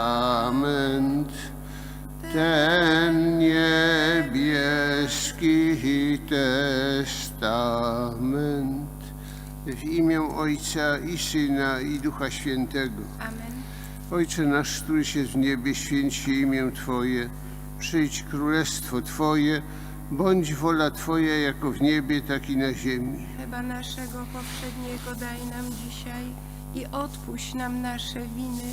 sakrament, ten niebieski testament. W imię Ojca i Syna i Ducha Świętego. Amen. Ojcze nasz, któryś jest w niebie, święć imię Twoje. Przyjdź królestwo Twoje, bądź wola Twoja jako w niebie, tak i na ziemi. Chleba naszego powszedniego daj nam dzisiaj i odpuść nam nasze winy,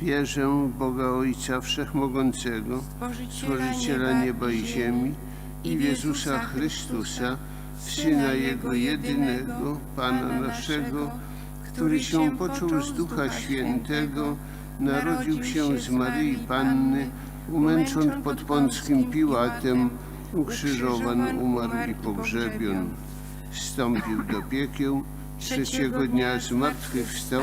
Wierzę w Boga Ojca Wszechmogącego, Stworzyciela, nieba i ziemi i w Jezusa Chrystusa, Syna Jego jedynego, Pana naszego, który się począł z Ducha Świętego, narodził się z Maryi Panny, umęczon pod Pąckim Piłatem, ukrzyżowan, umarł i pogrzebion. Wstąpił do piekieł, trzeciego dnia zmartwychwstał,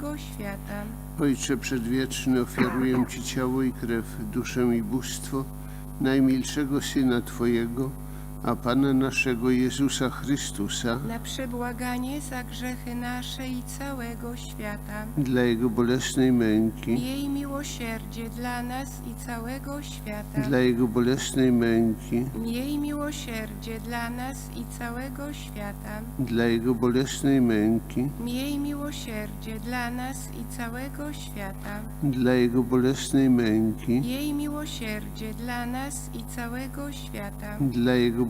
świata. Ojcze Przedwieczny, ofiaruję Ci ciało i krew, duszę i bóstwo najmilszego Syna Twojego, a Pana naszego Jezusa Chrystusa, Na przebłaganie za grzechy nasze i całego świata. dla Jego bolesnej męki, Miej miłosierdzie dla nas i całego świata. dla Jego bolesnej męki, Miej miłosierdzie dla nas i całego świata. dla Jego bolesnej męki, Miej miłosierdzie dla nas i całego świata. dla Jego bolesnej męki, Miej miłosierdzie dla nas i całego świata. dla Jego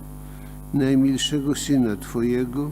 najmilszego Syna Twojego,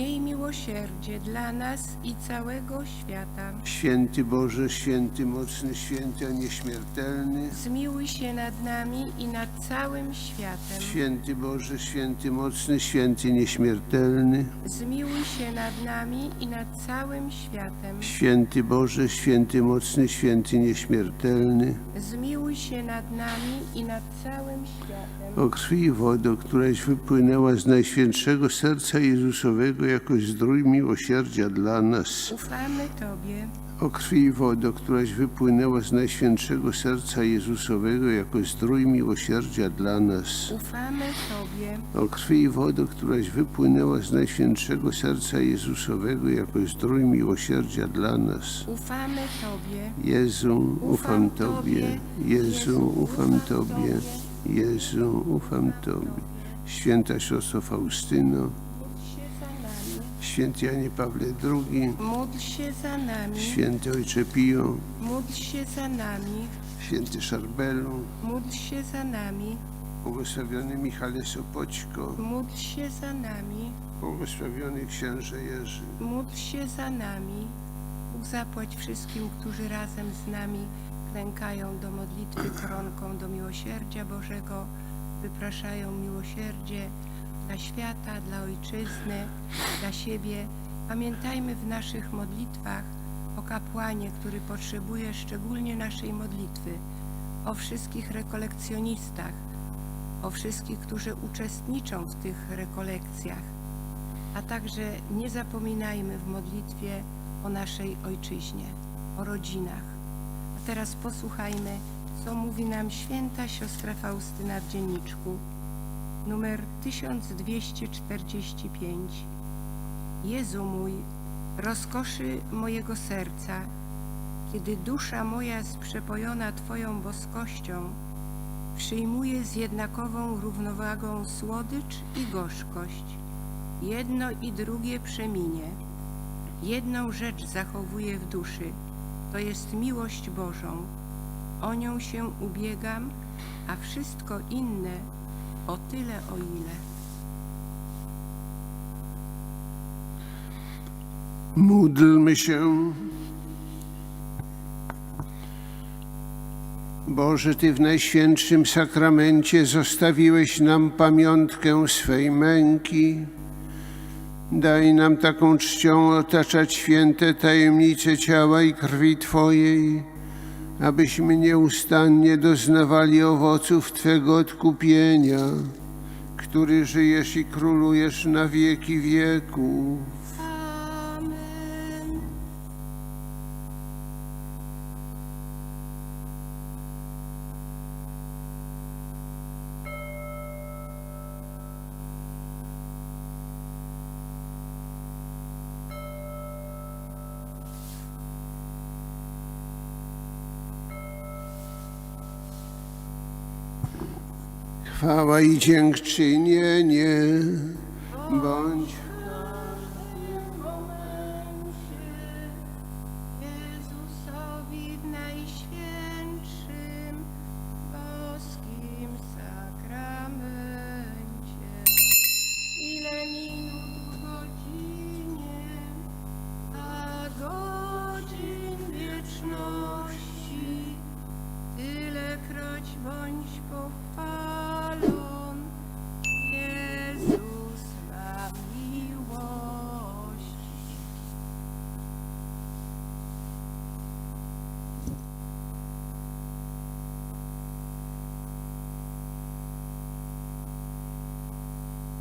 Miej miłosierdzie dla nas i całego świata. Święty Boże, święty mocny, święty, a nieśmiertelny. Zmiłuj się nad nami i nad całym światem. Święty Boże, święty mocny, święty nieśmiertelny. Zmiłuj się nad nami i nad całym światem. Święty Boże, święty mocny, święty nieśmiertelny. Zmiłuj się nad nami i nad całym światem. O krwi i wodo, któraś wypłynęła z najświętszego serca Jezusowego jako zdrój miłosierdzia dla nas. Ufamy Tobie. O krwi i wodo, któraś wypłynęła z najświętszego serca Jezusowego jako zdrój miłosierdzia dla nas. Ufamy Tobie. O krwi i wodo, któraś wypłynęła z najświętszego serca Jezusowego jako zdrój miłosierdzia dla nas. Ufamy Tobie. Jezu, ufam Tobie. Jezu, ufam Tobie. Jezu, ufam Tobie. Święta siostro Faustyno, Módl się za nami. Święty Janie Pawle II, Módl się za nami. święty Ojcze Pio, Módl się za nami. święty Szarbelu, Módl się za nami. błogosławiony Michale Sopoćko, Módl się za nami. błogosławiony księże Jerzy. Módl się za nami. Bóg zapłać wszystkim, którzy razem z nami klękają do modlitwy koronką do miłosierdzia Bożego, wypraszają miłosierdzie dla świata, dla ojczyzny, dla siebie. Pamiętajmy w naszych modlitwach o kapłanie, który potrzebuje szczególnie naszej modlitwy, o wszystkich rekolekcjonistach, o wszystkich, którzy uczestniczą w tych rekolekcjach a także nie zapominajmy w modlitwie o naszej ojczyźnie, o rodzinach. A teraz posłuchajmy, co mówi nam święta siostra Faustyna w dzienniczku, numer 1245. Jezu mój, rozkoszy mojego serca, kiedy dusza moja jest przepojona Twoją boskością, przyjmuje z jednakową równowagą słodycz i gorzkość. Jedno i drugie przeminie. Jedną rzecz zachowuję w duszy, to jest miłość Bożą. O nią się ubiegam, a wszystko inne o tyle, o ile. Módlmy się. Boże, Ty w Najświętszym Sakramencie zostawiłeś nam pamiątkę swej męki. Daj nam taką czcią otaczać święte tajemnice ciała i krwi Twojej, abyśmy nieustannie doznawali owoców Twego odkupienia, który żyjesz i królujesz na wieki wieków. Chwała i dziękczynienie. Bądź